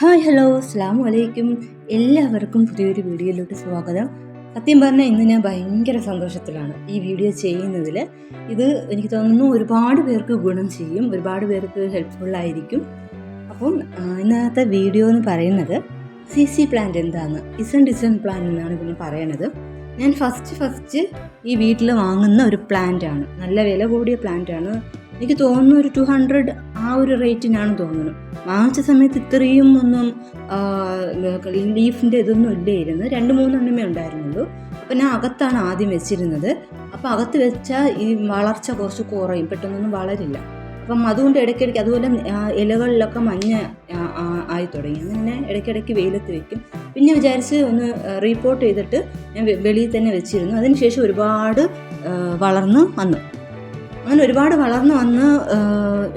Hi hello അസ്സാം വലൈക്കും എല്ലാവർക്കും പുതിയൊരു വീഡിയോയിലോട്ട് സ്വാഗതം. സത്യം പറഞ്ഞാൽ ഇന്ന് ഞാൻ ഭയങ്കര സന്തോഷത്തിലാണ് ഈ വീഡിയോ ചെയ്യുന്നതിൽ ഇത് എനിക്ക് തോന്നുന്നു ഒരുപാട് പേർക്ക് ഗുണം ചെയ്യും ഒരുപാട് പേർക്ക് ഹെൽപ്ഫുള്ളായിരിക്കും അപ്പം ഇന്നത്തെ വീഡിയോ എന്ന് പറയുന്നത് സി സി പ്ലാന്റ് എന്താണ് ഇസൺ ഡിസൺ പ്ലാന്റ് എന്നാണ് ഇതിന് പറയണത്. ഞാൻ ഫസ്റ്റ് ഫസ്റ്റ് ഈ വീട്ടിൽ വാങ്ങുന്ന ഒരു പ്ലാന്റ് ആണ്. നല്ല വില കൂടിയ പ്ലാന്റ് ആണ്. എനിക്ക് തോന്നുന്നു ഒരു ടു ഹൺഡ്രഡ് ആ ഒരു റേറ്റിനാണ് തോന്നുന്നു വാങ്ങിച്ച സമയത്ത് ഇത്രയും ഒന്നും ലീഫിന്റെ ഇതൊന്നും ഇല്ലായിരുന്നു. രണ്ട് മൂന്നെണ്ണമേ ഉണ്ടായിരുന്നുള്ളൂ. അപ്പം ഞാൻ അകത്താണ് ആദ്യം വെച്ചിരുന്നത്. അപ്പോൾ അകത്ത് വെച്ചാൽ ഈ വളർച്ച കുറച്ച് കുറയും. പെട്ടെന്നൊന്നും വളരില്ല. അപ്പം അതുകൊണ്ട് ഇടയ്ക്കിടയ്ക്ക് അതുപോലെ ഇലകളിലൊക്കെ മഞ്ഞ ആയി തുടങ്ങി. അങ്ങനെ ഇടയ്ക്കിടയ്ക്ക് വെയിലത്ത് വെക്കും. പിന്നെ വിചാരിച്ച് ഒന്ന് റീപ്പോർട്ട് ചെയ്തിട്ട് ഞാൻ വെളിയിൽ തന്നെ വെച്ചിരുന്നു. അതിനുശേഷം ഒരുപാട് വളർന്ന് വന്നു. അങ്ങനെ ഒരുപാട് വളർന്നു വന്ന്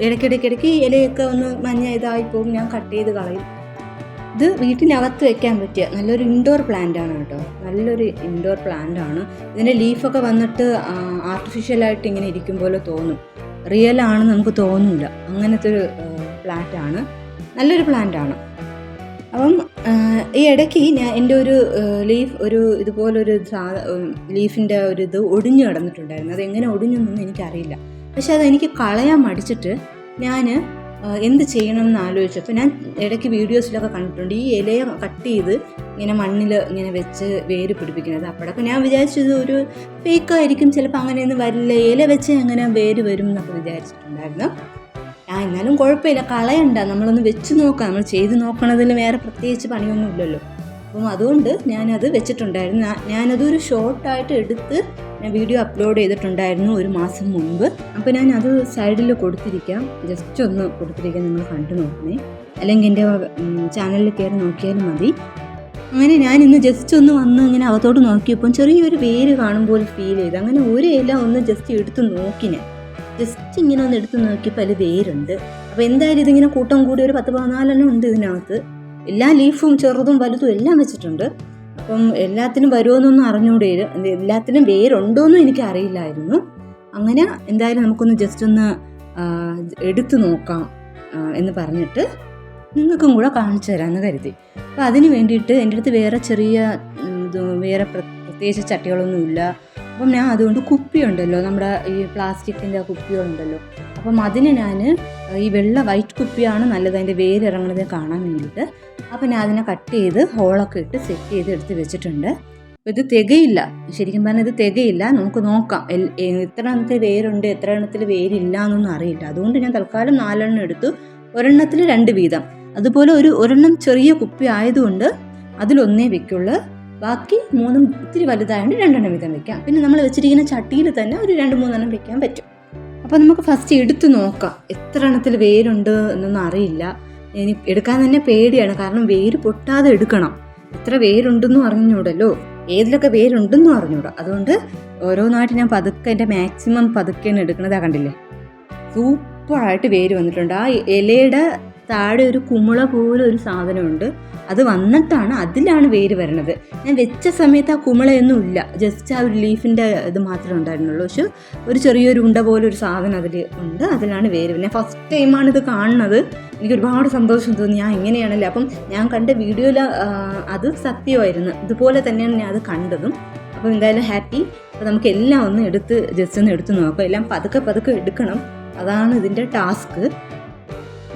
ഇടയ്ക്കിടയ്ക്കിടയ്ക്ക് ഇലയൊക്കെ ഒന്ന് മഞ്ഞ ഇതായി പോകും. ഞാൻ കട്ട് ചെയ്ത് കളയും. ഇത് വീട്ടിനകത്ത് വെക്കാൻ പറ്റിയ നല്ലൊരു ഇൻഡോർ പ്ലാന്റ് ആണ് കേട്ടോ. നല്ലൊരു ഇൻഡോർ പ്ലാന്റ് ആണ്. ഇതിന്റെ ലീഫൊക്കെ വന്നിട്ട് ആർട്ടിഫിഷ്യലായിട്ട് ഇങ്ങനെ ഇരിക്കും പോലെ തോന്നും. റിയൽ ആണെന്ന് നമുക്ക് തോന്നില്ല അങ്ങനത്തെ ഒരു പ്ലാന്റ് ആണ്. നല്ലൊരു പ്ലാന്റ് ആണ്. അപ്പം ഈ ഇടയ്ക്ക് ഞാൻ എന്റെ ഒരു ലീഫ് ഒരു ഇതുപോലൊരു ലീഫിന്റെ ഒരു ഇത് ഒടിഞ്ഞു കിടന്നിട്ടുണ്ടായിരുന്നു. അതെങ്ങനെ ഒടിഞ്ഞു എന്നൊന്നും എനിക്കറിയില്ല. പക്ഷെ അതെനിക്ക് കളയാൻ മടിച്ചിട്ട് ഞാൻ എന്ത് ചെയ്യണം എന്ന് ആലോചിച്ചപ്പോൾ ഞാൻ ഇടയ്ക്ക് വീഡിയോസിലൊക്കെ കണ്ടിട്ടുണ്ട്. ഈ ഇലയെ കട്ട് ചെയ്ത് ഇങ്ങനെ മണ്ണിൽ ഇങ്ങനെ വെച്ച് വേര് പിടിപ്പിക്കുന്നത്. അപ്പോഴൊക്കെ ഞാൻ വിചാരിച്ചത് ഒരു ഫേക്കായിരിക്കും ചിലപ്പോൾ അങ്ങനെയൊന്നും വരില്ല. ഇല വെച്ച് അങ്ങനെ വേര് വരും എന്നൊക്കെ വിചാരിച്ചിട്ടുണ്ടായിരുന്നു. ആ എന്നാലും കുഴപ്പമില്ല. കളയണ്ട. നമ്മളൊന്ന് വെച്ച് നോക്കാം. നമ്മൾ ചെയ്ത് നോക്കണതിൽ വേറെ പ്രത്യേകിച്ച് പണിയൊന്നും ഇല്ലല്ലോ അപ്പം അതുകൊണ്ട് ഞാനത് വെച്ചിട്ടുണ്ടായിരുന്നു. ഞാനതൊരു ഷോർട്ടായിട്ട് എടുത്ത് ഞാൻ വീഡിയോ അപ്ലോഡ് ചെയ്തിട്ടുണ്ടായിരുന്നു ഒരു മാസം മുൻപ്. അപ്പോൾ ഞാൻ അത് സൈഡിൽ കൊടുത്തിരിക്കാം. ജസ്റ്റ് ഒന്ന് കൊടുത്തിരിക്കാം നിങ്ങൾ കണ്ടു നോക്കണേ. അല്ലെങ്കിൽ എന്റെ ചാനലിൽ കയറി നോക്കിയാലും മതി. അങ്ങനെ ഞാൻ ഇന്ന് ജസ്റ്റ് ഒന്ന് വന്ന് ഇങ്ങനെ അകത്തോട്ട് നോക്കിയപ്പം ചെറിയൊരു വേര് കാണുമ്പോൾ ഫീൽ ചെയ്തു. അങ്ങനെ ഒരു ഇല ഒന്ന് ജസ്റ്റ് എടുത്ത് നോക്കി ഞാൻ. ജസ്റ്റ് ഇങ്ങനെ ഒന്ന് എടുത്ത് നോക്കിയപ്പോൾ അതിൽ വേരുണ്ട്. അപ്പോൾ എന്തായാലും ഇതിങ്ങനെ കൂട്ടം കൂടി ഒരു പത്ത് പതിനാലെണ്ണം ഉണ്ട് ഇതിനകത്ത്. എല്ലാ ലീഫും ചെറുതും വലുതും എല്ലാം വെച്ചിട്ടുണ്ട്. അപ്പം എല്ലാത്തിനും വരുമോയെന്നൊന്നും അറിഞ്ഞുകൂടെ എല്ലാത്തിനും വേരുണ്ടോയെന്നും എനിക്ക് അറിയില്ലായിരുന്നു. അങ്ങനെ എന്തായാലും നമുക്കൊന്ന് ജസ്റ്റ് ഒന്ന് എടുത്തു നോക്കാം എന്ന് പറഞ്ഞിട്ട് നിങ്ങൾക്കും കൂടെ കാണിച്ചു തരാമെന്ന് കരുതി. അപ്പോൾ അതിന് വേണ്ടിയിട്ട് എന്റെ അടുത്ത് വേറെ ചെറിയ വേറെ പ്ര- പ്രത്യേകിച്ച് ചട്ടികളൊന്നുമില്ല. അപ്പം ഞാൻ അതുകൊണ്ട് കുപ്പിയുണ്ടല്ലോ നമ്മുടെ ഈ പ്ലാസ്റ്റിക്കിന്റെ കുപ്പികളുണ്ടല്ലോ അപ്പം അതിന് ഞാൻ ഈ വെള്ള വൈറ്റ് കുപ്പിയാണ് നല്ലത് അതിന്റെ വേരിറങ്ങണത് കാണാൻ വേണ്ടിയിട്ട്. അപ്പം ഞാൻ അതിനെ കട്ട് ചെയ്ത് ഹോളൊക്കെ ഇട്ട് സെറ്റ് ചെയ്ത് എടുത്ത് വെച്ചിട്ടുണ്ട്. അപ്പോൾ ഇത് തികയില്ല. ശരിക്കും പറഞ്ഞാൽ ഇത് തികയില്ല. നമുക്ക് നോക്കാം. എത്ര എണ്ണത്തിൽ വേരുണ്ട് എത്ര എണ്ണത്തിൽ വേരില്ല എന്നൊന്നും അറിയില്ല. അതുകൊണ്ട് ഞാൻ തൽക്കാലം നാലെണ്ണം എടുത്തു. ഒരെണ്ണത്തിൽ രണ്ട് വീതം. അതുപോലെ ഒരു ഒരെണ്ണം ചെറിയ കുപ്പി ആയതുകൊണ്ട് അതിലൊന്നേ വെക്കുള്ളൂ. ബാക്കി മൂന്നും ഇത്തിരി വലുതായതുകൊണ്ട് രണ്ടെണ്ണം വീതം വെക്കാം. പിന്നെ നമ്മൾ വെച്ചിരിക്കുന്ന ചട്ടിയിൽ തന്നെ ഒരു രണ്ട് മൂന്നെണ്ണം വെക്കാൻ പറ്റും. അപ്പോൾ നമുക്ക് ഫസ്റ്റ് എടുത്ത് നോക്കാം. എത്ര എണ്ണത്തിൽ വേരുണ്ട് എന്നൊന്നും അറിയില്ല. ഇനി എടുക്കാൻ തന്നെ പേടിയാണ്. കാരണം വേര് പൊട്ടാതെ എടുക്കണം. എത്ര വേരുണ്ടെന്നും അറിഞ്ഞൂടല്ലോ. ഏതിലൊക്കെ വേരുണ്ടെന്നും അറിഞ്ഞൂടാ. അതുകൊണ്ട് ഓരോന്നായിട്ട് ഞാൻ പതുക്കെ എന്റെ മാക്സിമം പതുക്കെയാണ് എടുക്കണതാ കണ്ടില്ലേ? സൂപ്പറായിട്ട് വേര് വന്നിട്ടുണ്ട്. ആ ഇലയുടെ താഴെ ഒരു കുമുള പോലെ ഒരു സാധനമുണ്ട്. അത് വന്നിട്ടാണ് അതിലാണ് വേര് വരണത്. ഞാൻ വെച്ച സമയത്ത് ആ കുമിളയൊന്നും ഇല്ല. ജസ്റ്റ് ആ ഒരു ലീഫിന്റെ ഇത് മാത്രമേ ഉണ്ടായിരുന്നുള്ളൂ. പക്ഷെ ഒരു ചെറിയൊരു ഉണ്ട പോലെ ഒരു സാധനം അതിൽ ഉണ്ട്. അതിലാണ് വേര് ഞാൻ ഫസ്റ്റ് ടൈമാണ് ഇത് കാണുന്നത്. എനിക്ക് ഒരുപാട് സന്തോഷം തോന്നി. ഞാൻ ഇങ്ങനെയാണല്ലേ? അപ്പം ഞാൻ കണ്ട വീഡിയോയിൽ അത് സത്യമായിരുന്നു. ഇതുപോലെ തന്നെയാണ് ഞാൻ അത് കണ്ടതും. അപ്പോൾ എന്തായാലും ഹാപ്പി അപ്പോൾ നമുക്ക് എല്ലാം ഒന്ന് എടുത്ത് ജസ്റ്റ് ഒന്ന് എടുത്ത് നോക്കാം. എല്ലാം പതുക്കെ പതുക്കെ എടുക്കണം. അതാണ് ഇതിന്റെ ടാസ്ക്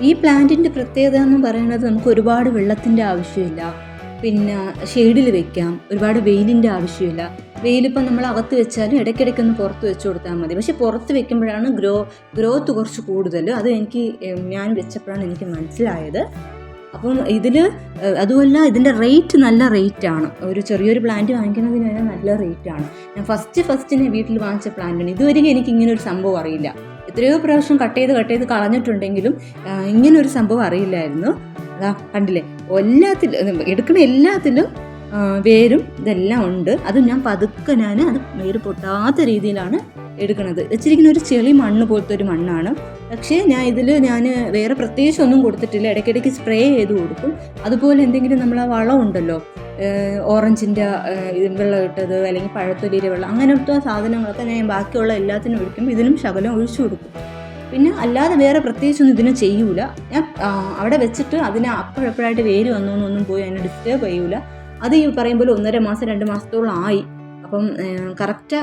ഈ പ്ലാന്റിന്റെ പ്രത്യേകത എന്ന് പറയുന്നത് നമുക്ക് ഒരുപാട് വെള്ളത്തിന്റെ ആവശ്യമില്ല. പിന്നെ ഷെയ്ഡിൽ വെക്കാം. ഒരുപാട് വെയിലിന്റെ ആവശ്യമില്ല. വെയിലിപ്പം നമ്മൾ അകത്ത് വെച്ചാലും ഇടയ്ക്കിടയ്ക്ക് ഒന്ന് പുറത്ത് വെച്ച് കൊടുത്താൽ മതി. പക്ഷേ പുറത്ത് വെക്കുമ്പോഴാണ് ഗ്രോ ഗ്രോത്ത് കുറച്ച് കൂടുതൽ. അത് എനിക്ക് ഞാൻ വെച്ചപ്പോഴാണ് എനിക്ക് മനസ്സിലായത്. അപ്പം ഇതിൽ അതുമല്ല ഇതിന്റെ റേറ്റ് നല്ല റേറ്റ് ആണ്. ഒരു ചെറിയൊരു പ്ലാന്റ് വാങ്ങിക്കുന്നതിന് നല്ല റേറ്റ് ആണ്. ഞാൻ ഫസ്റ്റ് ഫസ്റ്റ് ഞാൻ വീട്ടിൽ വാങ്ങിച്ച പ്ലാന്റാണ് ഇതുവരെയും എനിക്ക് ഇങ്ങനെ ഒരു സംഭവം അറിയില്ല. എത്രയോ പ്രാവശ്യം കട്ട് ചെയ്ത് കട്ട് ചെയ്ത് കളഞ്ഞിട്ടുണ്ടെങ്കിലും ഇങ്ങനൊരു സംഭവം അറിയില്ലായിരുന്നു. അതാ കണ്ടില്ലേ? എല്ലാത്തിലും എടുക്കുന്ന എല്ലാത്തിലും വേരും ഇതെല്ലാം ഉണ്ട്. അത് ഞാൻ പതുക്കെ ഞാൻ അത് വേര് പൊട്ടാത്ത രീതിയിലാണ് എടുക്കുന്നത് വെച്ചിരിക്കുന്ന ഒരു ചെളി മണ്ണ് പോലത്തെ ഒരു മണ്ണാണ്. പക്ഷേ ഞാൻ ഇതിൽ ഞാൻ വേറെ പ്രത്യേകിച്ച് ഒന്നും കൊടുത്തിട്ടില്ല. ഇടയ്ക്കിടയ്ക്ക് സ്പ്രേ ചെയ്ത് കൊടുക്കും. അതുപോലെ എന്തെങ്കിലും നമ്മൾ ആ വളം ഉണ്ടല്ലോ ഓറഞ്ചിന്റെ വെള്ളം ഇട്ടത് അല്ലെങ്കിൽ പഴത്തൊലിയുടെ വെള്ളം അങ്ങനത്തെ സാധനങ്ങളൊക്കെ ഞാൻ ബാക്കിയുള്ള എല്ലാത്തിനും ഒഴിക്കും. ഇതിനും ശകലം ഒഴിച്ചു കൊടുക്കും. പിന്നെ അല്ലാതെ വേറെ പ്രത്യേകിച്ചൊന്നും ഇതിനെ ചെയ്യൂല. ഞാൻ അവിടെ വെച്ചിട്ട് അതിനെ അപ്പോഴപ്പോഴായിട്ട് വേര് വന്നു എന്നൊന്നും പോയി അതിനെ ഡിസ്റ്റേബ് ചെയ്യൂല. അത് ഈ പറയുമ്പോൾ ഒന്നര മാസം രണ്ട് മാസത്തോളം ആയി. അപ്പം കറക്റ്റ്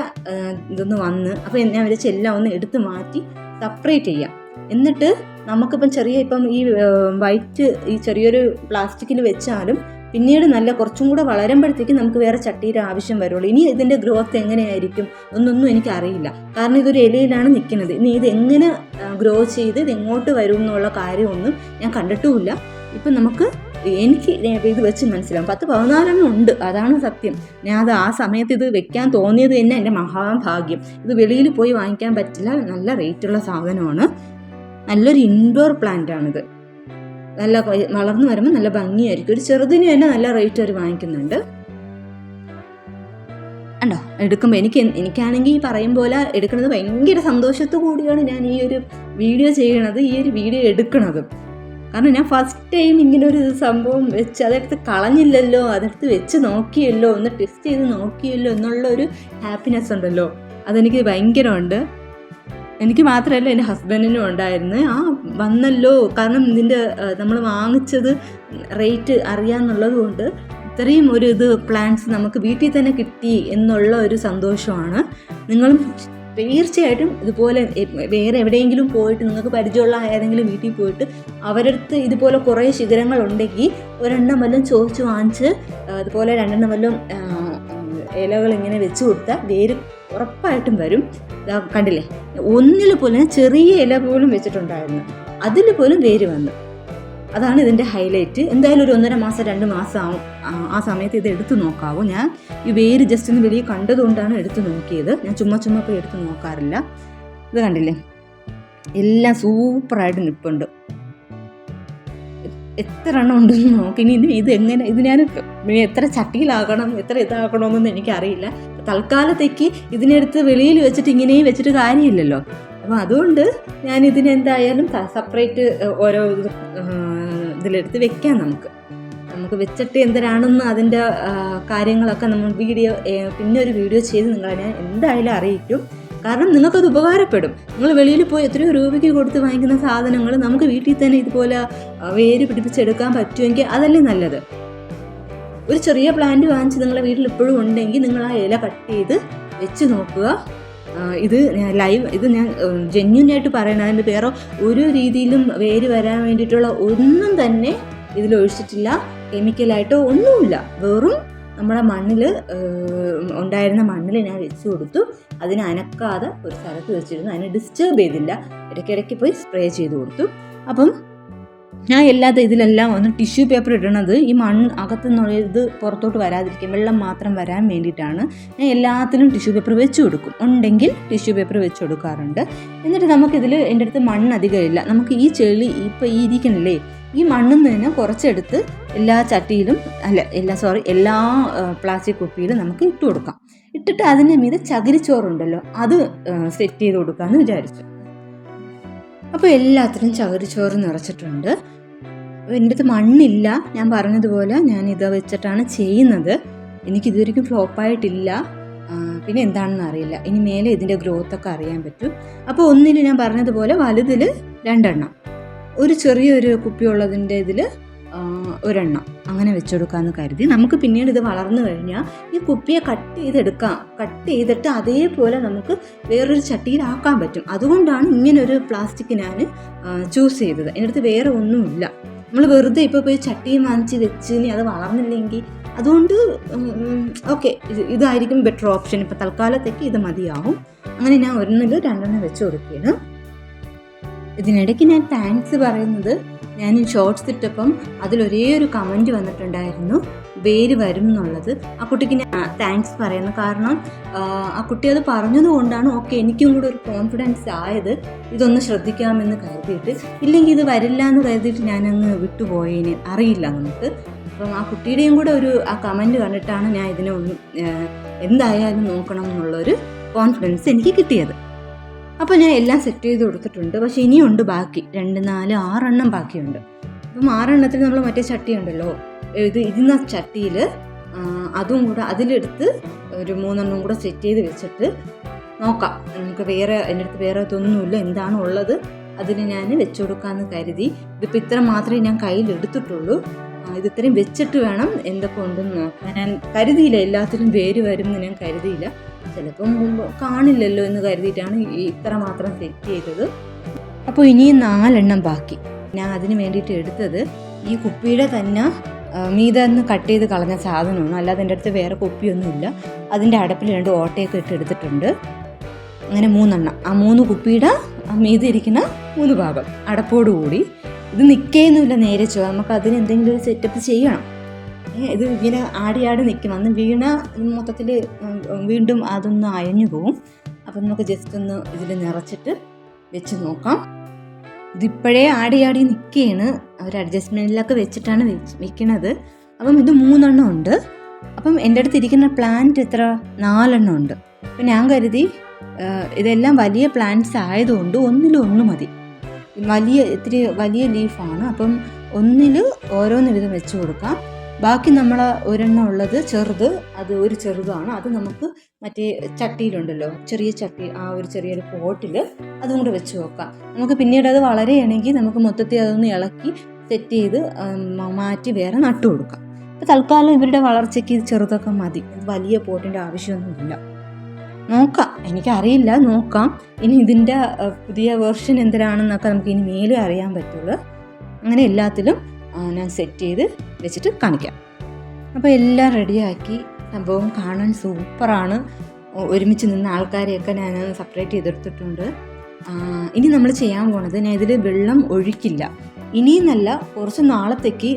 ഇതൊന്ന് വന്ന് അപ്പം ഞാൻ വിചാരിച്ച എല്ലാം ഒന്ന് എടുത്ത് മാറ്റി സെപ്പറേറ്റ് ചെയ്യാം. എന്നിട്ട് നമുക്കിപ്പം ചെറിയ ഇപ്പം ഈ വൈറ്റ് ഈ ചെറിയൊരു പ്ലാസ്റ്റിക്കിൽ വെച്ചാലും പിന്നീട് നല്ല കുറച്ചും കൂടെ വളരുമ്പോഴത്തേക്ക് നമുക്ക് വേറെ ചട്ടിയുടെ ആവശ്യം വരുള്ളൂ. ഇനി ഇതിന്റെ ഗ്രോത്ത് എങ്ങനെയായിരിക്കും എന്നൊന്നും എനിക്കറിയില്ല കാരണം ഇതൊരു ഇലയിലാണ് നിൽക്കുന്നത്. ഇനി ഇത് എങ്ങനെ ഗ്രോ ചെയ്ത് ഇത് എങ്ങോട്ട് വരും എന്നുള്ള കാര്യമൊന്നും ഞാൻ കണ്ടിട്ടുമില്ല. ഇപ്പം നമുക്ക് എനിക്ക് ഇത് വെച്ച് മനസ്സിലാവും. പത്ത് പതിനാലെണ്ണം ഉണ്ട്. അതാണ് സത്യം. ഞാൻ അത് ആ സമയത്ത് ഇത് വെക്കാൻ തോന്നിയത് തന്നെ എന്റെ മഹാഭാഗ്യം. ഇത് വെളിയിൽ പോയി വാങ്ങിക്കാൻ പറ്റില്ല. നല്ല റേറ്റുള്ള സാധനമാണ്. നല്ലൊരു ഇൻഡോർ പ്ലാന്റ് ആണിത്. നല്ല വളർന്നു വരുമ്പോൾ നല്ല ഭംഗിയായിരിക്കും. ഒരു ചെറുതിന് തന്നെ നല്ല റേറ്റ് അവർ വാങ്ങിക്കുന്നുണ്ട്. ഉണ്ടോ എടുക്കുമ്പോൾ എനിക്ക് എനിക്കാണെങ്കിൽ ഈ പറയും പോലെ എടുക്കുന്നത് ഭയങ്കര സന്തോഷത്തു കൂടിയാണ് ഞാൻ ഈ ഒരു വീഡിയോ ചെയ്യണത് ഈ ഒരു വീഡിയോ എടുക്കണത്. കാരണം ഞാൻ ഫസ്റ്റ് ടൈം ഇങ്ങനെ ഒരു സംഭവം വെച്ച് അതെടുത്ത് കളഞ്ഞില്ലല്ലോ അതെടുത്ത് വെച്ച് നോക്കിയല്ലോ ഒന്ന് ടെസ്റ്റ് ചെയ്ത് നോക്കിയല്ലോ എന്നുള്ള ഒരു ഹാപ്പിനെസ് ഉണ്ടല്ലോ. അതെനിക്ക് ഭയങ്കരമുണ്ട്. എനിക്ക് മാത്രമല്ല എന്റെ ഹസ്ബൻഡിനും ഉണ്ടായിരുന്നു. ആ വന്നല്ലോ. കാരണം ഇതിന്റെ നമ്മൾ വാങ്ങിച്ചത് റേറ്റ് അറിയാമെന്നുള്ളത് കൊണ്ട് ഇത്രയും ഒരു ഇത് പ്ലാൻസ് നമുക്ക് വീട്ടിൽ തന്നെ കിട്ടി എന്നുള്ള ഒരു സന്തോഷമാണ്. നിങ്ങളും തീർച്ചയായിട്ടും ഇതുപോലെ വേറെ എവിടെയെങ്കിലും പോയിട്ട് നിങ്ങൾക്ക് പരിചയമുള്ള ആരെങ്കിലും വീട്ടിൽ പോയിട്ട് അവരടുത്ത് ഇതുപോലെ കുറേ ശിഖരങ്ങൾ ഉണ്ടെങ്കിൽ ഒരെണ്ണം വല്ലതും ചോദിച്ച് വാങ്ങിച്ച് അതുപോലെ രണ്ടെണ്ണം വല്ലതും ഇലകൾ ഇങ്ങനെ വെച്ച് കൊടുത്താൽ വേര് ഉറപ്പായിട്ടും വരും. കണ്ടില്ലേ? ഒന്നിൽ പോലും ചെറിയ ഇല പോലും വെച്ചിട്ടുണ്ടായിരുന്നു. അതിൽ പോലും വേര് വന്നു. അതാണ് ഇതിന്റെ ഹൈലൈറ്റ് എന്തായാലും ഒരു ഒന്നര മാസം രണ്ട് മാസം ആവും. ആ- സമയത്ത് ഇത് എടുത്തു നോക്കാവൂ. ഞാൻ ഈ വേര് ജസ്റ്റ് ഒന്ന് വെളിയിൽ കണ്ടതുകൊണ്ടാണ് എടുത്തു നോക്കിയത്. ഞാൻ ചുമ്മാ ചുമ്മാ പോയി എടുത്തു നോക്കാറില്ല. ഇത് കണ്ടില്ലേ? എല്ലാം സൂപ്പറായിട്ട് നിൽപ്പുണ്ട് എത്ര എണ്ണം ഉണ്ടെന്ന് നോക്കി. ഇനി ഇത് ഇത് എങ്ങനെ ഇത് ഞാൻ എത്ര ചട്ടിയിലാകണം എത്ര ഇതാക്കണമെന്നൊന്നും എനിക്കറിയില്ല. തൽക്കാലത്തേക്ക് ഇതിനെടുത്ത് വെളിയിൽ വെച്ചിട്ട് ഇങ്ങനെയും വെച്ചിട്ട് കാര്യമില്ലല്ലോ. അപ്പം അതുകൊണ്ട് ഞാൻ ഇതിനെന്തായാലും സെപ്പറേറ്റ് ഓരോ ഇതിലെടുത്ത് വെക്കാം നമുക്ക്. നമുക്ക് വെച്ചിട്ട് എന്തരാണെന്ന് അതിന്റെ കാര്യങ്ങളൊക്കെ നമ്മൾ വീഡിയോ പിന്നെ ഒരു വീഡിയോ ചെയ്ത് നിങ്ങളെ ഞാൻ എന്തായാലും അറിയിക്കും. കാരണം നിങ്ങൾക്കത് ഉപകാരപ്പെടും. നിങ്ങൾ വെളിയിൽ പോയി എത്രയോ രൂപയ്ക്ക് കൊടുത്ത് വാങ്ങിക്കുന്ന സാധനങ്ങൾ നമുക്ക് വീട്ടിൽ തന്നെ ഇതുപോലെ വേര് പിടിപ്പിച്ചെടുക്കാൻ പറ്റുമെങ്കിൽ അതല്ലേ നല്ലത്. ഒരു ചെറിയ പ്ലാന്റ് വാങ്ങിച്ച് നിങ്ങളുടെ വീട്ടിൽ ഇപ്പോഴും ഉണ്ടെങ്കിൽ നിങ്ങൾ ആ ഇല കട്ട് ചെയ്ത് വെച്ച് നോക്കുക. ഇത് ലൈവ് ഇത് ഞാൻ ജെന്യൂൻ ആയിട്ട് പറയണം. അതിന്റെ വേറെ ഒരു രീതിയിലും വേര് വരാൻ വേണ്ടിയിട്ടുള്ള ഒന്നും തന്നെ ഇതിൽ ഒഴിച്ചിട്ടില്ല. കെമിക്കലായിട്ടോ ഒന്നുമില്ല. വെറും നമ്മുടെ മണ്ണിൽ ഉണ്ടായിരുന്ന മണ്ണിൽ ഞാൻ വെച്ച് കൊടുത്തു. അതിനെ അനക്കാതെ ഒരു സ്ഥലത്ത് വെച്ചിരുന്നു. അതിനെ ഡിസ്റ്റർബ് ചെയ്തില്ല. ഇടയ്ക്കിടയ്ക്ക് പോയി സ്പ്രേ ചെയ്ത് കൊടുത്തു. അപ്പം ഞാൻ എല്ലാത്ത ഇതിലെല്ലാം ഒന്ന് ടിഷ്യൂ പേപ്പർ ഇടണത് ഈ മണ്ണ് അകത്തുനിന്നുള്ള ഇത് പുറത്തോട്ട് വരാതിരിക്കും വെള്ളം മാത്രം വരാൻ വേണ്ടിയിട്ടാണ്. ഞാൻ എല്ലാത്തിലും ടിഷ്യൂ പേപ്പർ വെച്ച് കൊടുക്കും. ഉണ്ടെങ്കിൽ ടിഷ്യൂ പേപ്പർ വെച്ച് കൊടുക്കാറുണ്ട്. എന്നിട്ട് നമുക്കിതിൽ എന്റെ അടുത്ത് മണ്ണ് അധികമില്ല. നമുക്ക് ഈ ചെളി ഇപ്പോൾ ഈ ഇരിക്കണില്ലേ? ഈ മണ്ണിൽ നിന്ന് കുറച്ചെടുത്ത് എല്ലാ ചട്ടിയിലും അല്ല എല്ലാ സോറി എല്ലാ പ്ലാസ്റ്റിക് കുപ്പിയിലും നമുക്ക് ഇട്ട് കൊടുക്കാം. ഇട്ടിട്ട് അതിന്റെ മീതെ ചകിരിച്ചോറുണ്ടല്ലോ അത് സെറ്റ് ചെയ്ത് കൊടുക്കാമെന്ന് വിചാരിച്ചു. അപ്പോൾ എല്ലാത്തിനും ചകിരിച്ചോറ് നിറച്ചിട്ടുണ്ട്. എന്റെ അടുത്ത് മണ്ണില്ല. ഞാൻ പറഞ്ഞതുപോലെ ഞാൻ ഇത് വെച്ചിട്ടാണ് ചെയ്യുന്നത്. എനിക്ക് എനിക്കിതുവരെയ്ക്കും ഫ്ലോപ്പായിട്ടില്ല പിന്നെ എന്താണെന്ന് അറിയില്ല. ഇനി മേലെ ഇതിന്റെ ഗ്രോത്തൊക്കെ അറിയാൻ പറ്റും. അപ്പോൾ ഒന്നിൽ ഞാൻ പറഞ്ഞതുപോലെ വലുതിൽ രണ്ടെണ്ണം. ഒരു ചെറിയൊരു കുപ്പിയുള്ളതിന്റെ ഇതിൽ ഒരെണ്ണം അങ്ങനെ വെച്ചെടുക്കാമെന്ന് കരുതി. നമുക്ക് പിന്നീട് ഇത് വളർന്നു കഴിഞ്ഞാൽ ഈ കുപ്പിയെ കട്ട് ചെയ്തെടുക്കാം. കട്ട് ചെയ്തിട്ട് അതേപോലെ നമുക്ക് വേറൊരു ചട്ടിയിലാക്കാൻ പറ്റും. അതുകൊണ്ടാണ് ഇങ്ങനൊരു പ്ലാസ്റ്റിക് ഞാൻ ചൂസ് ചെയ്തത്. എന്റെ അടുത്ത് വേറെ ഒന്നുമില്ല. നമ്മൾ വെറുതെ ഇപ്പോൾ പോയി ചട്ടിയും വാങ്ങിച്ച് വെച്ച് ഇനി അത് വളർന്നില്ലെങ്കിൽ അതുകൊണ്ട് ഓക്കെ ഇത് ഇതായിരിക്കും ബെറ്റർ ഓപ്ഷൻ ഇപ്പോൾ തൽക്കാലത്തേക്ക് ഇത് മതിയാവും. അങ്ങനെ ഞാൻ ഒരെണ്ണിൽ രണ്ടെണ്ണം വെച്ച് കൊടുക്കുകയാണ്. ഇതിനിടയ്ക്ക് ഞാൻ താങ്ക്സ് പറയുന്നത് ഞാൻ ഷോർട്ട്സ് ഇട്ടപ്പം അതിലൊരേ ഒരു കമന്റ് വന്നിട്ടുണ്ടായിരുന്നു. വേര് വരും എന്നുള്ളത്. ആ കുട്ടിക്ക് ഞാൻ താങ്ക്സ് പറയുന്നു കാരണം ആ, കുട്ടി അത് പറഞ്ഞത് കൊണ്ടാണ് ഓക്കെ എനിക്കും കൂടെ ഒരു കോൺഫിഡൻസ് ആയത്. ഇതൊന്ന് ശ്രദ്ധിക്കാമെന്ന് കരുതിയിട്ട് ഇല്ലെങ്കിൽ ഇത് വരില്ല എന്ന് കരുതിയിട്ട് ഞാനങ്ങ് വിട്ടുപോയേനെ. അറിയില്ല നമുക്ക്. അപ്പം ആ കുട്ടിയുടെയും കൂടെ ഒരു ആ കമന്റ് കണ്ടിട്ടാണ് ഞാൻ ഇതിനെ ഒന്ന് എന്തായാലും നോക്കണം എന്നുള്ളൊരു കോൺഫിഡൻസ് എനിക്ക് കിട്ടിയത്. അപ്പോൾ ഞാൻ എല്ലാം സെറ്റ് ചെയ്ത് കൊടുത്തിട്ടുണ്ട്. പക്ഷേ ഇനിയുണ്ട് ബാക്കി. രണ്ട് നാല് ആറെണ്ണം ബാക്കിയുണ്ട്. അപ്പം ആറെണ്ണത്തിൽ നമ്മൾ മറ്റേ ചട്ടി ഉണ്ടല്ലോ. ഇത് ഇരുന്ന ചട്ടിയിൽ അതും കൂടെ അതിലെടുത്ത് ഒരു മൂന്നെണ്ണം കൂടെ സെറ്റ് ചെയ്ത് വെച്ചിട്ട് നോക്കാം. നമുക്ക് വേറെ എന്റെ അടുത്ത് വേറെ ഇതൊന്നുമില്ല. എന്താണ് ഉള്ളത്? അതിന് ഞാൻ വെച്ചു കൊടുക്കാമെന്ന് കരുതി. ഇതിപ്പോൾ ഇത്ര മാത്രമേ ഞാൻ ആ, ഇത് ഇത്രയും വെച്ചിട്ട് വേണം എന്തൊക്കെ ഉണ്ടെന്ന് ഞാൻ കരുതിയില്ല. എല്ലാത്തിനും വേര് വരും ഞാൻ കരുതിയില്ല. ചിലപ്പം കാണില്ലല്ലോ എന്ന് കരുതിയിട്ടാണ് ഇത്ര മാത്രം സെറ്റ് ചെയ്തത്. അപ്പോൾ ഇനിയും നാലെണ്ണം ബാക്കി. ഞാൻ അതിന് വേണ്ടിയിട്ട് എടുത്തത് ഈ കുപ്പിയുടെ തന്നെ മീതെന്ന് കട്ട് ചെയ്ത് കളഞ്ഞ സാധനമാണ്. അല്ലാതെ എന്റെ അടുത്ത് വേറെ കുപ്പിയൊന്നുമില്ല അതിന്റെ അടപ്പിൽ രണ്ട് ഓട്ടയൊക്കെ ഇട്ട് എടുത്തിട്ടുണ്ട്. അങ്ങനെ മൂന്നെണ്ണം. ആ മൂന്ന് കുപ്പിയുടെ ആ മീതെ ഇരിക്കുന്ന മൂന്ന് ഭാഗം. അടപ്പോടുകൂടി. ഇത് നിൽക്കേന്നുമില്ല നേരെ ചോ നമുക്ക് അതിന് എന്തെങ്കിലും ഒരു സെറ്റപ്പ് ചെയ്യണം. ഇത് ഇങ്ങനെ ആടി ആടി നിൽക്കും അന്ന് വീണ മൊത്തത്തിൽ വീണ്ടും അതൊന്ന് അയഞ്ഞു പോവും. അപ്പം നമുക്ക് ജസ്റ്റ് ഒന്ന് ഇതിൽ നിറച്ചിട്ട് വെച്ച് നോക്കാം. ഇതിപ്പോഴേ ആടി ആടി നിൽക്കുകയാണ് അവർ അഡ്ജസ്റ്റ്മെന്റിലൊക്കെ വെച്ചിട്ടാണ് വെച്ച് വെക്കണത് അപ്പം ഇത് മൂന്നെണ്ണം ഉണ്ട്. അപ്പം എന്റെ അടുത്ത് ഇരിക്കുന്ന പ്ലാന്റ് എത്ര നാലെണ്ണം ഉണ്ട്. അപ്പം ഞാൻ കരുതി ഇതെല്ലാം വലിയ പ്ലാന്റ്സ് ആയതുകൊണ്ട് ഒന്നിലും ഒന്ന് മതി. വലിയ ഇത്തിരി വലിയ ലീഫാണ് അപ്പം ഒന്നിൽ ഓരോന്ന് വിധം വെച്ച് കൊടുക്കാം. ബാക്കി നമ്മൾ ഒരെണ്ണം ഉള്ളത് ചെറുത് അത് ഒരു ചെറുതാണ്. അത് നമുക്ക് മറ്റേ ചട്ടിയിലുണ്ടല്ലോ ചെറിയ ചട്ടി ആ ഒരു ചെറിയൊരു പോട്ടിൽ അതും കൂടെ വെച്ച് നോക്കാം നമുക്ക് പിന്നീട് അത് വളരെയാണെങ്കിൽ നമുക്ക് മൊത്തത്തിൽ അതൊന്ന് ഇളക്കി സെറ്റ് ചെയ്ത് മാറ്റി വേറെ നട്ടു കൊടുക്കാം. അപ്പോൾ തൽക്കാലം ഇവരുടെ വളർച്ചയ്ക്ക് ഇത് ചെറുതൊക്കെ മതി. വലിയ പോട്ടിന്റെ ആവശ്യമൊന്നുമില്ല. നോക്കാം. എനിക്കറിയില്ല. നോക്കാം. ഇനി ഇതിന്റെ പുതിയ വെർഷൻ എന്തിനാണെന്നൊക്കെ നമുക്ക് ഇനി മേലെ അറിയാൻ പറ്റുള്ളൂ. അങ്ങനെ എല്ലാത്തിലും ഞാൻ സെറ്റ് ചെയ്ത് വെച്ചിട്ട് കാണിക്കാം. അപ്പോൾ എല്ലാം റെഡിയാക്കി സംഭവം കാണാൻ സൂപ്പറാണ് ഒരുമിച്ച് നിന്ന ആൾക്കാരെയൊക്കെ ഞാൻ സെപ്പറേറ്റ് ചെയ്തെടുത്തിട്ടുണ്ട്. ഇനി നമ്മൾ ചെയ്യാൻ പോണത് ഞാൻ ഇതിൽ വെള്ളം ഒഴിക്കില്ല. ഇനിയെന്നല്ല കുറച്ച് നാളത്തേക്ക്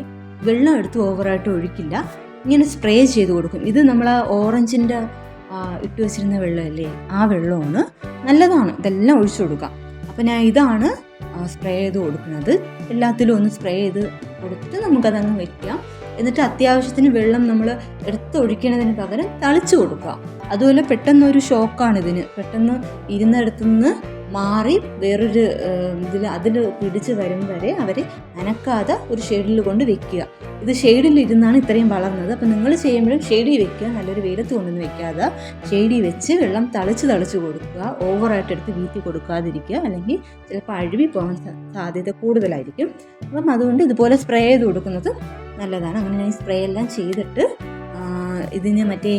വെള്ളം എടുത്ത് ഓവറായിട്ട് ഒഴിക്കില്ല. ഇങ്ങനെ സ്പ്രേ ചെയ്ത് കൊടുക്കും. ഇത് നമ്മൾ ഓറഞ്ചിന്റെ ഇട്ട് വെച്ചിരുന്ന വെള്ളമല്ലേ? ആ വെള്ളമാണ്. നല്ലതാണ്. ഇതെല്ലാം ഒഴിച്ചു കൊടുക്കാം. അപ്പോൾ ഞാൻ ഇതാണ് സ്പ്രേ ചെയ്ത് കൊടുക്കുന്നത്. എല്ലാത്തിലും ഒന്ന് സ്പ്രേ ചെയ്ത് കൊടുത്ത് നമുക്കതങ്ങ് വെക്കാം. എന്നിട്ട് അത്യാവശ്യത്തിന് വെള്ളം നമ്മൾ എടുത്തൊഴിക്കണതിന് പകരം തളിച്ചു കൊടുക്കുക അതുപോലെ പെട്ടെന്ന് ഒരു ഷോക്കാണ് ഇതിന്. പെട്ടെന്ന് ഇരുന്നിടത്തു നിന്ന് മാറി വേറൊരു ഇതിൽ അതിൽ പിടിച്ച് വരും വരെ അവർ അനക്കാതെ ഒരു ഷെയ്ഡിൽ കൊണ്ട് വെക്കുക. ഇത് ഷെയ്ഡിൽ ഇരുന്നാണ് ഇത്രയും വളർന്നത്. അപ്പം നിങ്ങൾ ചെയ്യുമ്പോഴും ഷെയ്ഡിൽ വെക്കുക. നല്ലൊരു വെയിലത്ത് കൊണ്ടൊന്നും വെക്കാതെ ഷെയ്ഡിൽ വെച്ച് വെള്ളം തളിച്ച് തളിച്ച് കൊടുക്കുക. ഓവറായിട്ട് എടുത്ത് വീറ്റി കൊടുക്കാതിരിക്കുക. അല്ലെങ്കിൽ ചിലപ്പോൾ അഴുവി പോകാൻ സാധ്യത കൂടുതലായിരിക്കും. അപ്പം അതുകൊണ്ട് ഇതുപോലെ സ്പ്രേ ചെയ്ത് കൊടുക്കുന്നത് നല്ലതാണ്. അങ്ങനെ ഞാൻ സ്പ്രേ എല്ലാം ചെയ്തിട്ട് ഇതിന് മറ്റേ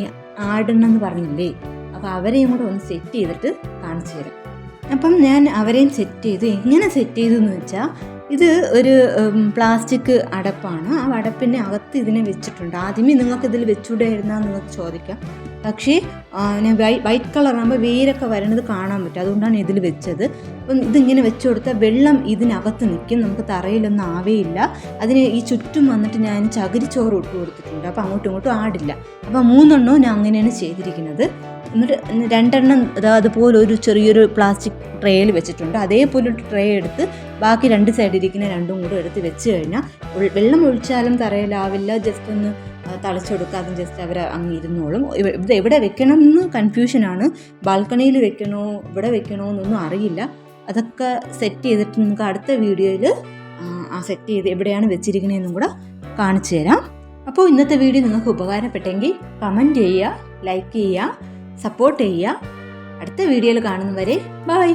ആടെണ്ണെന്ന് പറഞ്ഞില്ലേ? അപ്പോൾ അവരെയും കൂടെ ഒന്ന് സെറ്റ് ചെയ്തിട്ട് കാണിച്ചു തരാം. അപ്പം ഞാൻ അവരെയും സെറ്റ് ചെയ്തു. എങ്ങനെ സെറ്റ് ചെയ്തു എന്ന് വെച്ചാൽ ഇത് ഒരു പ്ലാസ്റ്റിക് അടപ്പാണ്. ആ അടപ്പിന്റെ അകത്ത് ഇതിനെ വെച്ചിട്ടുണ്ട്. ആദ്യമേ നിങ്ങൾക്ക് ഇതിൽ വെച്ചുകൂടായിരുന്നാൽ നിങ്ങൾക്ക് ചോദിക്കാം. പക്ഷേ ഞാൻ വൈറ്റ് കളറാകുമ്പോൾ വേരൊക്കെ വരണത് കാണാൻ പറ്റും. അതുകൊണ്ടാണ് ഇതിൽ വെച്ചത്. അപ്പം ഇതിങ്ങനെ വെച്ച് കൊടുത്താൽ വെള്ളം ഇതിനകത്ത് നിൽക്കും. നമുക്ക് തറയിലൊന്നും ആവേയില്ല. അതിന് ഈ ചുറ്റും വന്നിട്ട് ഞാൻ ചകിരിച്ചോറ് ഇട്ട് കൊടുത്തിട്ടുണ്ട്. അപ്പോൾ അങ്ങോട്ടും ഇങ്ങോട്ടും ആടില്ല. അപ്പോൾ മൂന്നെണ്ണവും ഞാൻ അങ്ങനെയാണ് ചെയ്തിരിക്കുന്നത്. എന്നിട്ട് രണ്ടെണ്ണം അതാ അതുപോലെ ഒരു ചെറിയൊരു പ്ലാസ്റ്റിക് ട്രേയിൽ വെച്ചിട്ടുണ്ട്. അതേപോലെ ഒരു ട്രേ എടുത്ത് ബാക്കി രണ്ട് സൈഡിലിരിക്കുന്ന രണ്ടും കൂടെ എടുത്ത് വെച്ച് കഴിഞ്ഞാൽ വെള്ളം ഒഴിച്ചാലും തറയിലാവില്ല. ജസ്റ്റ് ഒന്ന് കൊടുക്കാതെ ജസ്റ്റ് അവർ അങ്ങ് ഇരുന്നോളും. ഇത് എവിടെ വെക്കണം എന്ന് കൺഫ്യൂഷനാണ് ബാൽക്കണിയിൽ വെക്കണോ ഇവിടെ വെക്കണോ എന്നൊന്നും അറിയില്ല. അതൊക്കെ സെറ്റ് ചെയ്തിട്ട് നമുക്ക് അടുത്ത വീഡിയോയിൽ ആ സെറ്റ് ചെയ്ത് എവിടെയാണ് വെച്ചിരിക്കുന്നതെന്നും കൂടെ കാണിച്ചു തരാം. അപ്പോൾ ഇന്നത്തെ വീഡിയോ നിങ്ങൾക്ക് ഉപകാരപ്പെട്ടെങ്കിൽ കമന്റ് ചെയ്യുക ലൈക്ക് ചെയ്യുക സപ്പോർട്ട് ചെയ്യുക. അടുത്ത വീഡിയോയിൽ കാണുന്നവരെ ബൈ.